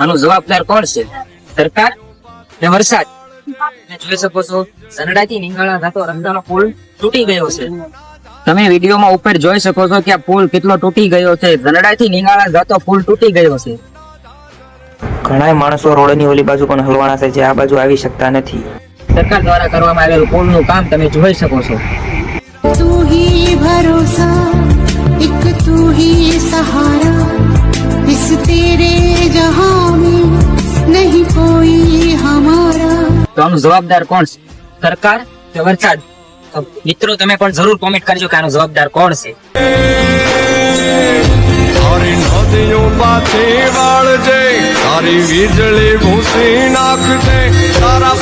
આનો જવાબદાર કોણ છે? સરકાર ને વરસાદ? જોઈ શકો છો સનડાથી નીંગાળા થતો રંગાનો પુલ તૂટી ગયો છે. તમે વિડીયોમાં ઉપર જોઈ શકો છો કે આ પુલ કેટલો તૂટી ગયો છે. ઝનડાથી નીંગાળા જતો પુલ તૂટી ગયો છે. ઘણા માણસો રોડની ઓલી બાજુ પણ હલવાના છે જે આ બાજુ આવી શકતા નથી. સરકાર દ્વારા કરવામાં આવેલું પુલનું કામ તમે જોઈ શકો છો. તું હી ભરોસા એક તું હી સહારા ઇસ તેરે જહાં તો આનો જવાબદાર કોણ છે? સરકાર કે વરસાદ? મિત્રો, તમે પણ જરૂર કોમેન્ટ કરજો કે આનો જવાબદાર કોણ છે. તારી નદીઓ પાછી વાળજે વીજળી ભૂસી નાખજે, તારા